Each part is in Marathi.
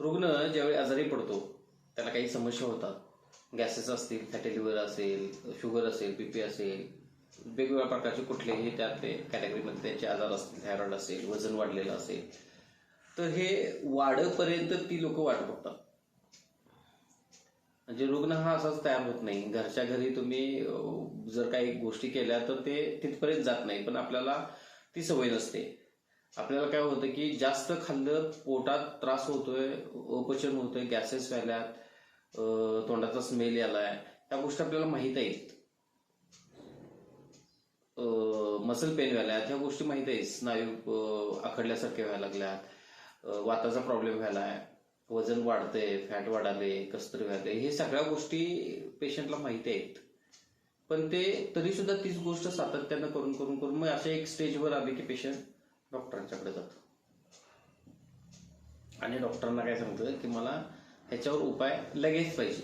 रुग्ण ज्यावेळी आजारी पडतो त्याला काही समस्या होतात. गॅसेस असतील फॅटी लिव्हर असेल शुगर असेल बीपी असेल वेगवेगळ्या प्रकारचे कुठलेही त्यातले कॅटेगरीमध्ये त्यांचे आजार असतील थायरॉइड असेल वजन वाढलेलं असेल तर हे वाढपर्यंत ती लोक वाट बघतात. म्हणजे रुग्ण हा असाच तयार होत नाही. घरच्या घरी तुम्ही जर काही गोष्टी केल्या तर ते तिथपर्यंत जात नाही पण आपल्याला ती सवय नसते. आपल्याला काय होतं की जास्त खाल्लं पोटात त्रास होतोय अपचन होतोय गॅसेस व्हायल्यात तोंडाचा स्मेल यालाय. त्या गोष्टी आपल्याला माहीत आहेत. मसल पेन व्हायला ह्या गोष्टी माहीत आहेत. स्नायू आखडल्यासारखे व्हायला लागल्यात. वाताचा प्रॉब्लेम व्हायलाय. वजन वाढतंय फॅट वाढाले कस्तरी व्हायले. हे सगळ्या गोष्टी पेशंटला माहिती आहेत. पण ते तरी सुद्धा तीच गोष्ट सातत्यानं करून करून करून मग अशा एक स्टेजवर आले की पेशंट डॉक्टरांच्याकडे जातो. आणि डॉक्टरांना काय सांगतं की मला ह्याच्यावर उपाय लगेच पाहिजे.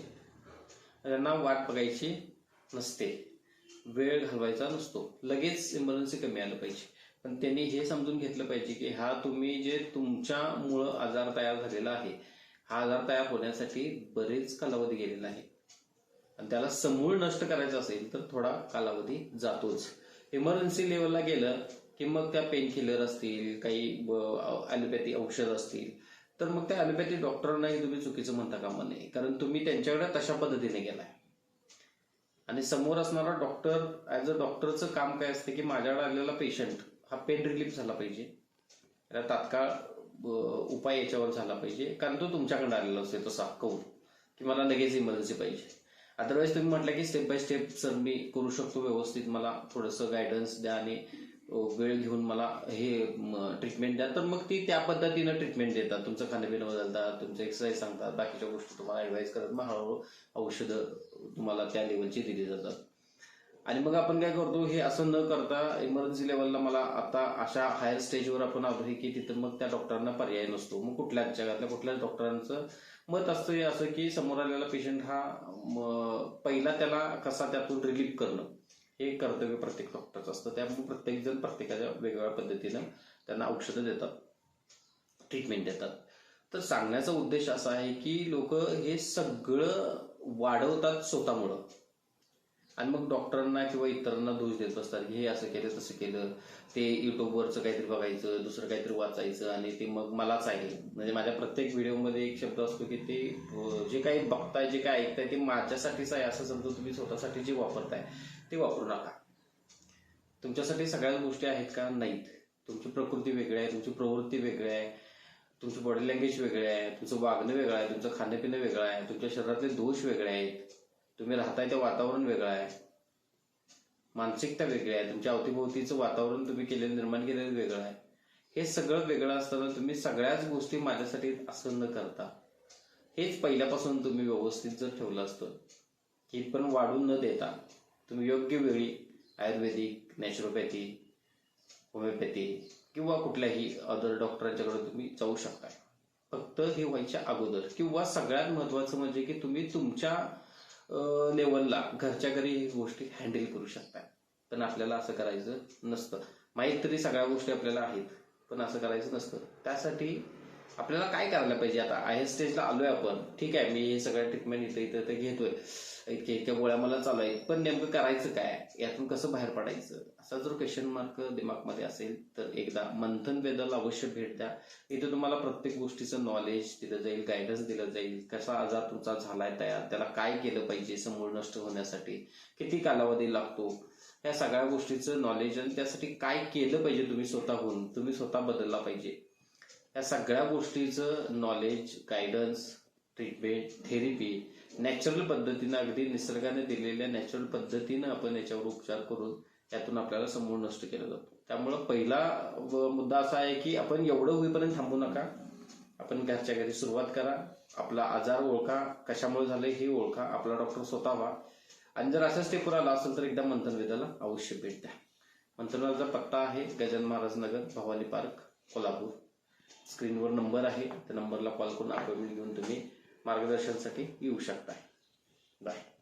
त्यांना वाट बघायची नसते. वेळ घालवायचा नसतो. लगेच इमर्जन्सी कमी आलं पाहिजे. पण त्यांनी हे समजून घेतलं पाहिजे की हा तुम्ही जे तुमच्यामुळं आजार तयार झालेला आहे हा आजार तयार होण्यासाठी बरेच कालावधी गेलेला आहे. आणि त्याला समूळ नष्ट करायचं असेल तर थोडा कालावधी जातोच. इमर्जन्सी लेवलला गेलं की मग त्या पेन किलर असतील काही ॲलोपॅथी औषध असतील. तर मग त्या ॲलोपॅथी डॉक्टरांनाही तुम्ही चुकीचं म्हणता कामा नये. कारण तुम्ही त्यांच्याकडे तशा पद्धतीने गेलाय. आणि समोर असणारा डॉक्टर ऍज अ डॉक्टरचं काम काय असतं की माझ्याकडे आलेला पेशंट हा पेन रिलीफ झाला पाहिजे. त्याला तात्काळ उपाय याच्यावर झाला पाहिजे. कारण तो तुमच्याकडे आलेला असतो तसा कौल की मला लगेच इमर्जन्सी पाहिजे. अदरवाईज तुम्ही म्हटलं की स्टेप बाय स्टेप सर मी करू शकतो व्यवस्थित. मला थोडंसं गायडन्स द्या आणि वेळ घेऊन मला हे ट्रीटमेंट द्या. तर मग ती त्या पद्धतीनं ट्रीटमेंट देतात. तुमचं खाणंपिणं बदलतात तुमचं एक्सरसाइज सांगतात. बाकीच्या गोष्टी तुम्हाला ऍडवाइस करत मग हळूहळू औषधं तुम्हाला त्या लेवलची दिली जातात. आणि मग आपण काय करतो हे असं न करता इमर्जन्सी लेवलला मला आता अशा हायर स्टेजवर आपण आलो की तिथं मग त्या डॉक्टरांना पर्याय नसतो. मग कुठल्याच जगातल्या कुठल्याच डॉक्टरांचं मत असतं हे असं की समोर आलेला पेशंट हा पहिला त्याला कसा त्यातून रिलीफ करणं. हे कर्तव्य प्रत्येक डॉक्टरचं असतं. त्यामुळे प्रत्येकजण प्रत्येकाच्या वेगवेगळ्या पद्धतीनं त्यांना औषधं देतात ट्रीटमेंट देतात. तर सांगण्याचा उद्देश असा आहे की लोक हे सगळं वाढवतात स्वतःमुळं. आणि मग डॉक्टरांना किंवा इतरांना दोष देत असतात की हे असं केलं तसं केलं. ते युट्यूबवरचं काहीतरी बघायचं दुसरं काहीतरी वाचायचं आणि ते मग मलाच आहे. म्हणजे माझ्या प्रत्येक व्हिडिओमध्ये एक शब्द असतो की ते जे काही बघताय जे काही ऐकताय ते माझ्यासाठीच आहे असं समजून तुम्ही स्वतःसाठी जे वापरताय. ते वापरू नका. तुमच्यासाठी सगळ्याच गोष्टी आहेत का? नाहीत. तुमची प्रकृती वेगळी आहे तुमची प्रवृत्ती वेगळी आहे तुमची बॉडी लँग्वेज वेगळी आहे तुमचं वागणं वेगळं आहे तुमचं खाणंपिणं वेगळं आहे तुमच्या शरीरातले दोष वेगळे आहेत. तुम्ही राहताय ते वातावरण वेगळं आहे. मानसिकता वेगळी आहे तुमच्या अवतीभोवतीचं वातावरण तुम्ही केलेलं निर्माण केलेलं वेगळं आहे. हे सगळं वेगळं असताना तुम्ही सगळ्याच गोष्टी माझ्यासाठी असं न करता. हेच पहिल्यापासून तुम्ही व्यवस्थित जर ठेवलं असतं की पण वाढून न देता तुम्ही योग्य वेळी आयुर्वेदिक नॅचरोपॅथी होमिओपॅथी किंवा कुठल्याही अदर डॉक्टरांच्याकडे तुम्ही जाऊ शकता. फक्त हे व्हायच्या अगोदर किंवा सगळ्यात महत्वाचं म्हणजे की तुम्ही तुमच्या लेवलला घरच्या घरी ही गोष्टी हँडल करू शकता. पण आपल्याला असं करायचं नसतं. माहीत तरी सगळ्या गोष्टी आपल्याला आहेत पण असं करायचं नसतं. त्यासाठी आपल्याला काय करायला पाहिजे? आता आय स्टेजला आलोय आपण. ठीक आहे मी हे सगळं ट्रीटमेंट इथं इथं इथं घेतोय. इतक्या इतक्या गोळ्या मला चालू आहेत पण नेमकं करायचं काय? यातून कसं बाहेर पडायचं? असा जर क्वेश्चन मार्क दिमागमध्ये असेल तर एकदा मंथन वेदाला अवश्य भेट द्या. इथे तुम्हाला प्रत्येक गोष्टीचं नॉलेज दिलं जाईल गायडन्स दिलं जाईल. कसा आजार तुमचा झालाय तयार? त्याला काय केलं पाहिजे समूळ नष्ट होण्यासाठी? किती कालावधी लागतो? या सगळ्या गोष्टीचं नॉलेज आणि त्यासाठी काय केलं पाहिजे तुम्ही स्वतःहून? तुम्ही स्वतः बदलला पाहिजे. या सगळ्या गोष्टीचं knowledge guidance treatment therapy natural पद्धतीनं अगदी निसर्गाने दिलेल्या नॅचरल पद्धतीनं आपण याच्यावर उपचार करून यातून आपल्याला समूळ नष्ट केला जातो. त्यामुळं पहिला व- मुद्दा असा आहे की आपण एवढं होईपर्यंत थांबू नका. आपण घरच्या घरी सुरुवात करा. आपला आजार ओळखा. कशामुळे झाले हे ओळखा. आपला डॉक्टर स्वतः व्हा आणि जर अशा स्टेपवर आला असेल तर एकदा मंथनवेदाला अवश्य भेट द्या. मंथनवेदाचा पत्ता आहे गजान महाराज नगर भवानी पार्क कोल्हापूर. स्क्रीनवर नंबर आहे त्या नंबरला कॉल करून अपॉइंटमेंट घेऊन तुम्ही मार्गदर्शनसाठी येऊ शकता. बाय.